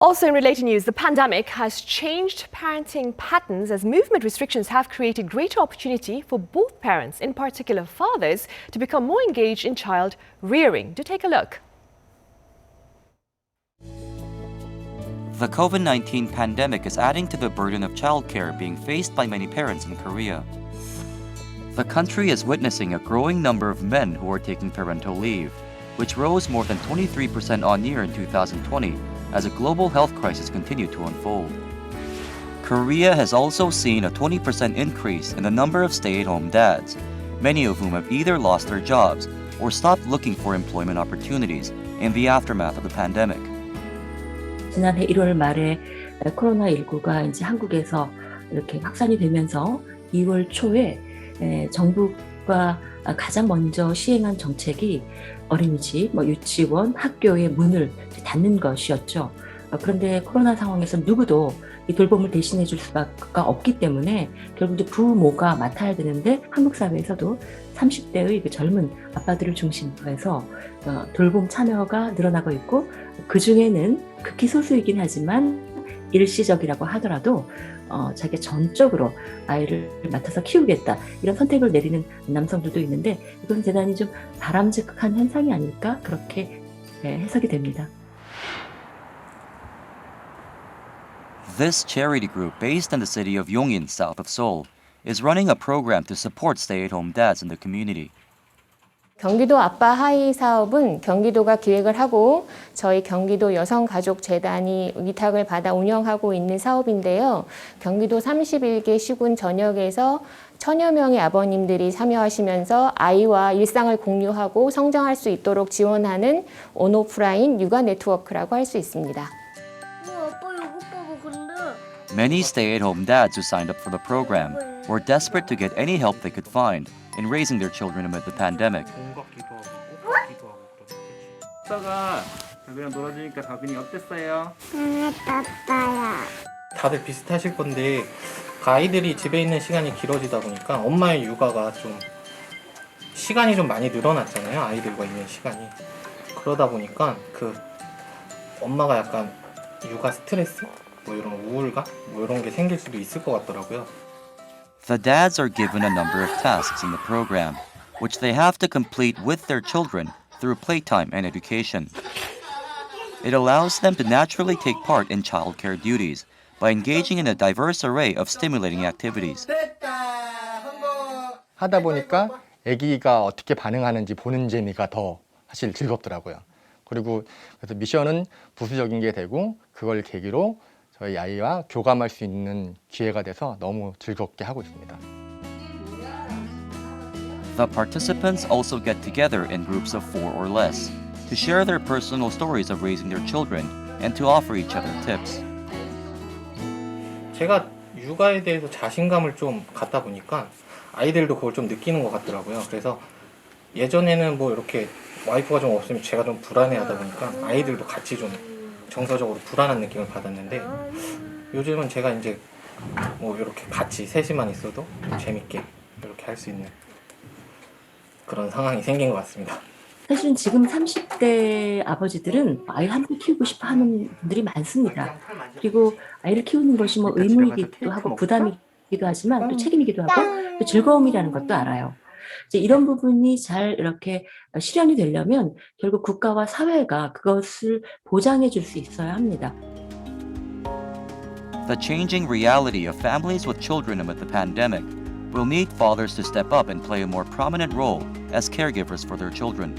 Also, in related news, the pandemic has changed parenting patterns as movement restrictions have created greater opportunity for both parents, in particular fathers, to become more engaged in child rearing. Do take a look. The COVID 19 pandemic is adding to the burden of childcare being faced by many parents in Korea. The country is witnessing a growing number of men who are taking parental leave, which rose more than 23% on year in 2020 as a global health crisis continued to unfold. Korea has also seen a 20% increase in the number of stay at home dads, many of whom have either lost their jobs or stopped looking for employment opportunities in the aftermath of the pandemic. 지난해 1월 말에 코로나19가 이제 한국에서 이렇게 확산이 되면서 2월 초에 에, 정부가 가장 먼저 시행한 정책이 어린이집, 뭐 유치원, 학교의 문을 닫는 것이었죠. 어, 그런데 코로나 상황에서 누구도 이 돌봄을 대신해 줄 수가 없기 때문에 결국 부모가 맡아야 되는데 한국 사회에서도 30대의 그 젊은 아빠들을 중심으로 해서 어, 돌봄 참여가 늘어나고 있고 그 중에는 극히 소수이긴 하지만 일시적이라고 하더라도 어, 자기 전적으로 아이를 맡아서 키우겠다 이런 선택을 내리는 남성들도 있는데 이건 대단히 좀 바람직한 현상이 아닐까 그렇게 네, 해석이 됩니다. This charity group, based in the city of Yongin, south of Seoul, is running a program to support stay at home dads in the community. 경기도 아빠 하이 사업은 경기도가 기획을 하고 저희 경기도 여성가족재단이 위탁을 받아 운영하고 있는 사업인데요. 경기도 31개 시군 전역에서 천여 명의 아버님들이 참여하시면서 아이와 일상을 공유하고 성장할 수 있도록 지원하는 온오프라인 육아 네트워크라고 할 수 있습니다. 근데 Many stay at home dads who signed up for the program were desperate to get any help they could find in raising their children amid the pandemic. 아빠가 놀아주니까 다빈이 어땠어요? 다들 비슷하실 건데 그 아이들이 집에 있는 시간이 길어지다 보니까 엄마의 육아가 좀 시간이 좀 많이 늘어났잖아요 아이들과 있는 시간이. 그러다 보니까 그 엄마가 약간 육아 스트레스? 뭐 이런 우울감? 뭐 이런 게 생길 수도 있을 것 같더라고요 The dads are given a number of tasks in the program, which they have to complete with their children through playtime and education. It allows them to naturally take part in childcare duties by engaging in a diverse array of stimulating activities. 하다 보니까 아기가 어떻게 반응하는지 보는 재미가 더 사실 즐겁더라고요. 그리고 그래서 미션은 부수적인 게 되고 그걸 계기로 저희 아이와 교감할 수 있는 기회가 돼서 너무 즐겁게 하고 있습니다. The participants also get together in groups of four or less to share their personal stories of raising their children and to offer each other tips. 제가 육아에 대해서 자신감을 좀 갖다 보니까 아이들도 그걸 좀 느끼는 것 같더라고요. 그래서 예전에는 뭐 이렇게 와이프가 좀 없으면 제가 좀 불안해하다 보니까 아이들도 같이 좀 정서적으로 불안한 느낌을 받았는데 요즘은 제가 이제 뭐 이렇게 같이 셋이만 있어도 재밌게 이렇게 할 수 있는 그런 상황이 생긴 것 같습니다. 사실은 지금 30대 아버지들은 아이를 함께 키우고 싶어 하는 분들이 많습니다. 그리고 아이를 키우는 것이 뭐 의무이기도 하고 부담이기도 하지만 또 책임이기도 하고 또 즐거움이라는 것도 알아요. 이제 이런 부분이 잘 이렇게 실현이 되려면 결국 국가와 사회가 그것을 보장해 줄 수 있어야 합니다. The changing reality of families with children amid the pandemic will need fathers to step up and play a more prominent role as caregivers for their children.